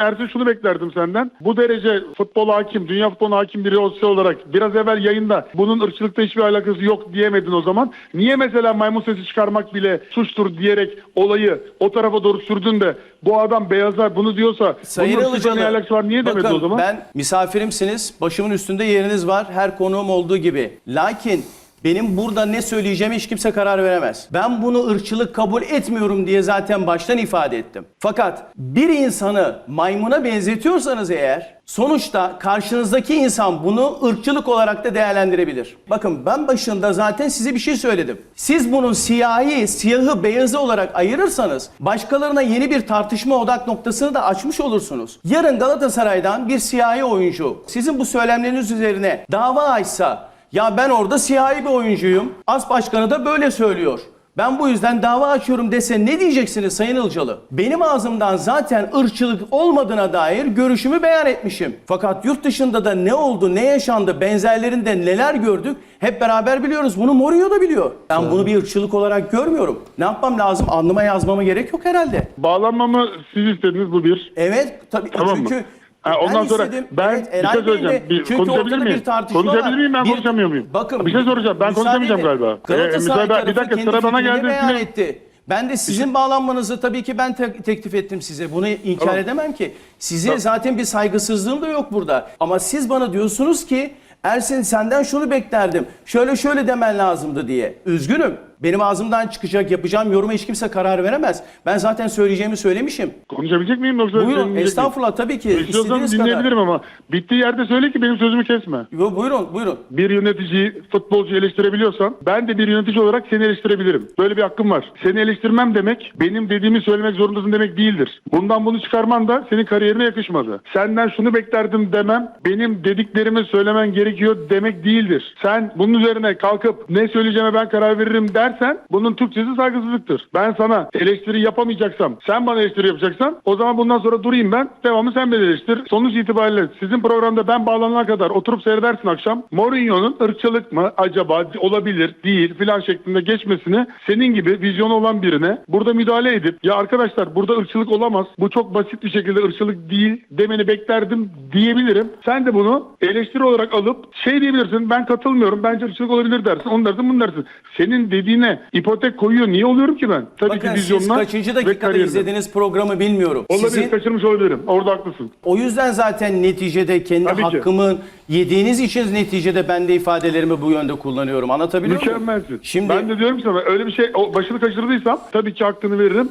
Ersin şunu beklerdim senden. Bu derece futbol hakim, dünya futboluna hakim biri olsa olarak biraz evvel yayında bunun ırkçılıkla hiçbir alakası yok diyemedin o zaman. Niye mesela maymun sesi çıkarmak bile suçtur diyerek olayı o tarafa doğru sürdün de bu adam beyaza bunu diyorsa Sayın bunun ırkçılıkla ne alakası var niye demedi bakın, o zaman? ben misafirimsiniz, başımın üstünde yeriniz var, her konuğum olduğu gibi. Lakin benim burada ne söyleyeceğime hiç kimse karar veremez. Ben bunu ırkçılık kabul etmiyorum diye zaten baştan ifade ettim. Fakat bir insanı maymuna benzetiyorsanız eğer sonuçta karşınızdaki insan bunu ırkçılık olarak da değerlendirebilir. Bakın ben başında zaten size bir şey söyledim. Siz bunun siyahi, siyahı, beyazı olarak ayırırsanız başkalarına yeni bir tartışma odak noktasını da açmış olursunuz. Yarın Galatasaray'dan bir siyahi oyuncu sizin bu söylemleriniz üzerine dava açsa ya ben orada siyahi bir oyuncuyum. As başkanı da böyle söylüyor. Ben bu yüzden dava açıyorum dese ne diyeceksiniz Sayın Ilcalı? Benim ağzımdan zaten ırkçılık olmadığına dair görüşümü beyan etmişim. Fakat yurt dışında da ne oldu, ne yaşandı, benzerlerinde neler gördük hep beraber biliyoruz. Bunu Mourinho da biliyor. Ben bunu bir ırkçılık olarak görmüyorum. Ne yapmam lazım? Anlıma yazmama gerek yok herhalde. Bağlanmamı siz istediniz bu bir. Evet tabii Tamam mı? çünkü Ha, ben ondan sonra istedim. ben Evet, bir şey de- Bir, çünkü konuşabilir miyim? bir tartışma Konuşabilir miyim? Ben Bir- konuşamıyor muyum? Bakın bir şey soracağım. Ben konuşamayacağım galiba. Ee, Galatasaray bir tarafı dakika kendi sıra bana geldi. beyan etti. Ben de sizin bağlanmanızı tabii ki ben te- teklif ettim size. Bunu inkar Tamam. edemem ki. Size Tamam. zaten bir saygısızlığım da yok burada. Ama siz bana diyorsunuz ki Ersin senden şunu beklerdim. Şöyle şöyle demen lazımdı diye. Üzgünüm. Benim ağzımdan çıkacak yapacağım yoruma hiç kimse karar veremez. Ben zaten söyleyeceğimi söylemişim. Konuşabilecek miyim yoksa? Buyurun estağfurullah tabii ki. İstiyorsan istediğiniz kadar. dinleyebilirim ama bittiği yerde söyle ki benim sözümü kesme. Yo, Buyurun buyurun. Bir yöneticiyi, futbolcu eleştirebiliyorsan ben de bir yönetici olarak seni eleştirebilirim. Böyle bir hakkım var. Seni eleştirmem demek benim dediğimi söylemek zorundasın demek değildir. Bundan bunu çıkarman da senin kariyerine yakışmadı. Senden şunu beklerdim demem benim dediklerimi söylemen gerekiyor demek değildir. Sen bunun üzerine kalkıp ne söyleyeceğime ben karar veririm dersen bunun Türkçesi saygısızlıktır. Ben sana eleştiri yapamayacaksam sen bana eleştiri yapacaksan o zaman bundan sonra durayım ben devamı sen beni eleştir. Sonuç itibariyle sizin programda ben bağlanana kadar oturup seyredersin akşam. Mourinho'nun ırkçılık mı acaba olabilir değil filan şeklinde geçmesini senin gibi vizyonu olan birine burada müdahale edip ya arkadaşlar burada ırkçılık olamaz. Bu çok basit bir şekilde ırkçılık değil demeni beklerdim diyebilirim. Sen de bunu eleştiri olarak alıp şey diyebilirsin ben katılmıyorum bence ırkçılık olabilir dersin. Onu dersin bunu dersin. Senin dediğine ipotek koyuyor. Niye oluyorum ki ben? Tabii Bakın ki siz vizyonla kaçıncı ve dakikada izlediğiniz programı bilmiyorum. Olabilir Sizin kaçırmış olabilirim. Orada haklısın. O yüzden zaten neticede kendi Tabii ki. hakkımın yediğiniz için neticede ben de ifadelerimi bu yönde kullanıyorum. Anlatabiliyor muyum? Mükemmelsin. Şimdi Ben de diyorum ki sana öyle bir şey o başını kaçırdıysam tabii ki hakkını veririm.